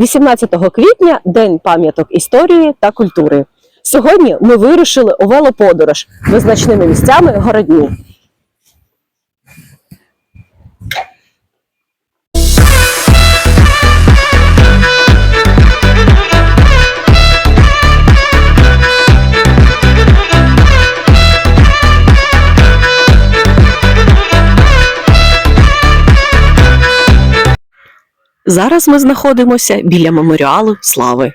18 квітня День пам'яток історії та культури. Сьогодні ми вирушили у велоподорож визначними місцями городні. Зараз ми знаходимося біля меморіалу слави.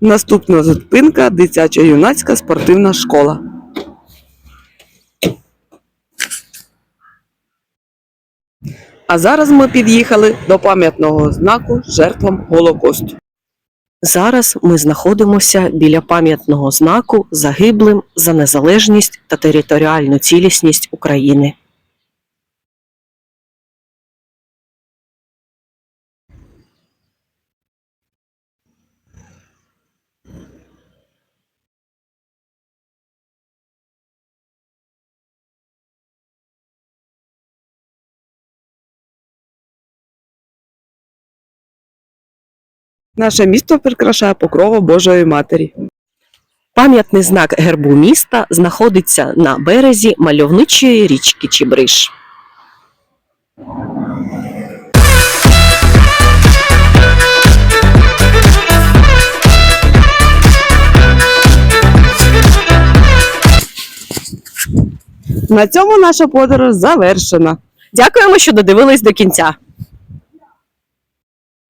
Наступна зупинка дитяча юнацька спортивна школа. А зараз ми під'їхали до пам'ятного знаку жертвам Голокосту. Зараз ми знаходимося біля пам'ятного знаку загиблим за незалежність та територіальну цілісність України. Наше місто прикрашає покрова Божої Матері. Пам'ятний знак гербу міста знаходиться на березі мальовничої річки Чібриш. На цьому наша подорож завершена. Дякуємо, що додивились до кінця.